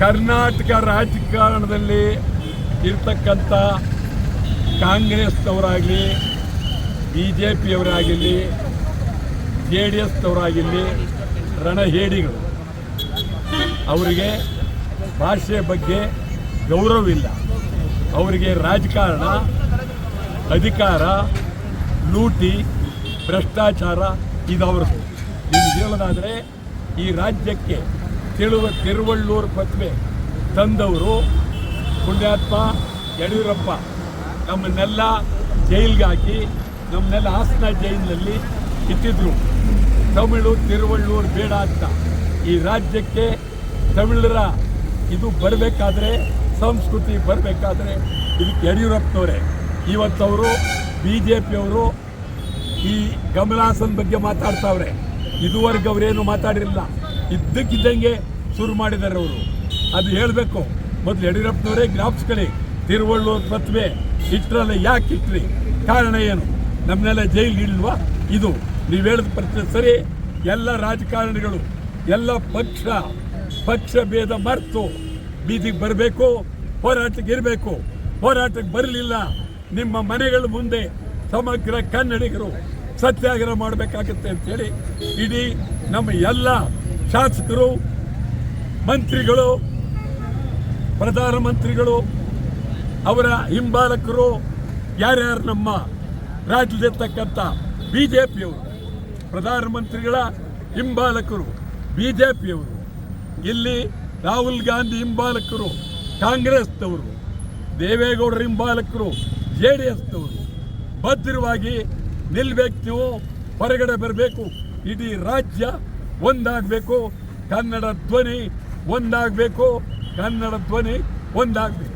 ಕರ್ನಾಟಕ ರಾಜಕಾರಣದಲ್ಲಿ ಇರ್ತಕ್ಕಂಥ ಕಾಂಗ್ರೆಸ್ನವರಾಗಲಿ ಬಿ ಜೆ ಪಿಯವರಾಗಿರಲಿ ಜೆ ಡಿ ಎಸ್ನವರಾಗಿರಲಿ, ರಣಹೇಡಿಗಳು. ಅವರಿಗೆ ಭಾಷೆ ಬಗ್ಗೆ ಗೌರವವಿಲ್ಲ. ಅವರಿಗೆ ರಾಜಕಾರಣ, ಅಧಿಕಾರ, ಲೂಟಿ, ಭ್ರಷ್ಟಾಚಾರ ಇದು ಅವ್ರದ್ದು ನಿಮ್ಗೆ ಹೇಳೋದಾದರೆ ಈ ರಾಜ್ಯಕ್ಕೆ ತಿಳುವ ತಿರುವಳ್ಳೂರು ಪ್ರತಿಭೆ ತಂದವರು ಪುಣ್ಯಾತ್ಮ ಯಡಿಯೂರಪ್ಪ. ನಮ್ಮನ್ನೆಲ್ಲ ಜೈಲ್ಗೆ ಹಾಕಿ, ನಮ್ಮನ್ನೆಲ್ಲ ಹಾಸನ ಜೈಲಿನಲ್ಲಿ ಇಟ್ಟಿದ್ರು. ತಮಿಳು ತಿರುವಳ್ಳೂರು ಬೇಡ ಅಂತ. ಈ ರಾಜ್ಯಕ್ಕೆ ತಮಿಳರ ಇದು ಬರಬೇಕಾದ್ರೆ, ಸಂಸ್ಕೃತಿ ಬರಬೇಕಾದ್ರೆ ಇದಕ್ಕೆ ಯಡಿಯೂರಪ್ಪನವರೇ. ಇವತ್ತವರು ಬಿ ಜೆ ಪಿಯವರು ಈ ಕಮಲಾಸನ್ ಬಗ್ಗೆ ಮಾತಾಡ್ತಾವ್ರೆ. ಇದುವರೆಗೂ ಅವರೇನು ಮಾತಾಡಿರಲಿಲ್ಲ. ಇದ್ದಕ್ಕಿದ್ದಂಗೆ ಶುರು ಮಾಡಿದ್ದಾರೆ ಅವರು. ಅದು ಹೇಳಬೇಕು, ಮೊದಲು ಯಡಿಯೂರಪ್ಪನವರೇ ಜ್ಞಾಪಿಸ್ಕೊಳ್ಳಿ ತಿರುವಳ್ಳೂರು ಪ್ರತಿಭೆ ಇಟ್ರಲ್ಲ ಯಾಕೆ ಇಟ್ರಿ? ಕಾರಣ ಏನು? ನಮ್ಮನ್ನೆಲ್ಲ ಜೈಲಿಗೆ ಇಲ್ವಾ ಇದು ನೀವು ಹೇಳಿದ ಪ್ರತಿ ಸರಿ, ಎಲ್ಲ ರಾಜಕಾರಣಿಗಳು, ಎಲ್ಲ ಪಕ್ಷ ಪಕ್ಷ ಭೇದ ಮರೆತು ಬೀದಿಗೆ ಬರಬೇಕು, ಹೋರಾಟಕ್ಕೆ ಇರಬೇಕು. ಹೋರಾಟಕ್ಕೆ ಬರಲಿಲ್ಲ, ನಿಮ್ಮ ಮನೆಗಳ ಮುಂದೆ ಸಮಗ್ರ ಕನ್ನಡಿಗರು ಸತ್ಯಾಗ್ರಹ ಮಾಡಬೇಕಾಗತ್ತೆ ಅಂತೇಳಿ, ಇಡೀ ನಮ್ಮ ಎಲ್ಲ ಶಾಸಕರು, ಮಂತ್ರಿಗಳು ಪ್ರಧಾನಮಂತ್ರಿಗಳು ಅವರ ಹಿಂಬಾಲಕರು, ಯಾರ್ಯಾರು ನಮ್ಮ ರಾಜ್ಯದಲ್ಲಿರ್ತಕ್ಕಂಥ ಬಿ ಜೆ ಪಿಯವರು ಪ್ರಧಾನಮಂತ್ರಿಗಳ ಹಿಂಬಾಲಕರು ಬಿ ಜೆ ಪಿಯವರು ಇಲ್ಲಿ ರಾಹುಲ್ ಗಾಂಧಿ ಹಿಂಬಾಲಕರು, ಕಾಂಗ್ರೆಸ್ನವರು, ದೇವೇಗೌಡರ ಹಿಂಬಾಲಕರು ಜೆ ಡಿ ಎಸ್ನವರು ಭದ್ರವಾಗಿ ನಿಲ್ಬೇಕು ಹೊರಗಡೆ ಬರಬೇಕು, ಇಡೀ ರಾಜ್ಯ ಒಂದಾಗಬೇಕು ಕನ್ನಡ ಧ್ವನಿ ಒಂದಾಗಬೇಕು ಕನ್ನಡ ಧ್ವನಿ ಒಂದಾಗಬೇಕು.